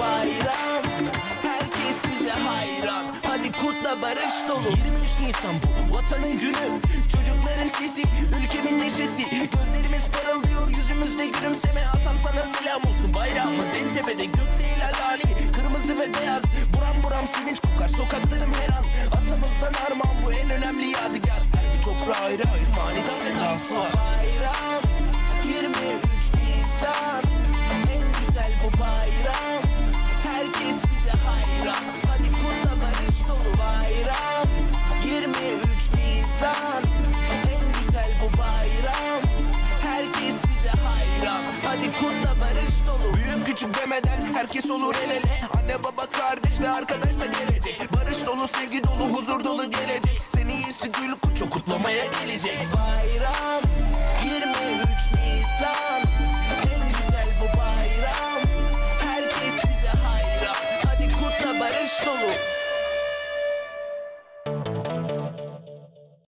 bayram. Herkes bize hayran. Hadi kutla barış dolu. 23 Nisan bu vatanın günü. Çocukların sesi ülkemin neşesi. Gözlerimiz parıldıyor yüzümüzde gülümseme. Atam sana selam olsun. Bayrağımız en tepede Gökte hilal ali kırmızı ve beyaz Buram buram sevinç kokar. Sokaklarım her an Atamızdan armağan. Bu en önemli yadigar. Her bir toprağa ayrı ayrı manidar ve dansı var Bayram. Kutla barış dolu. Büyük küçük demeden herkes olur el ele. Anne baba kardeş ve arkadaş da gelecek. Barış dolu sevgi dolu huzur dolu gelecek. Seni iyisi gül kuçu kutlamaya gelecek. Bayram 23 Nisan. En güzel bu bayram. Herkes bize hayran. Hadi kutla barış dolu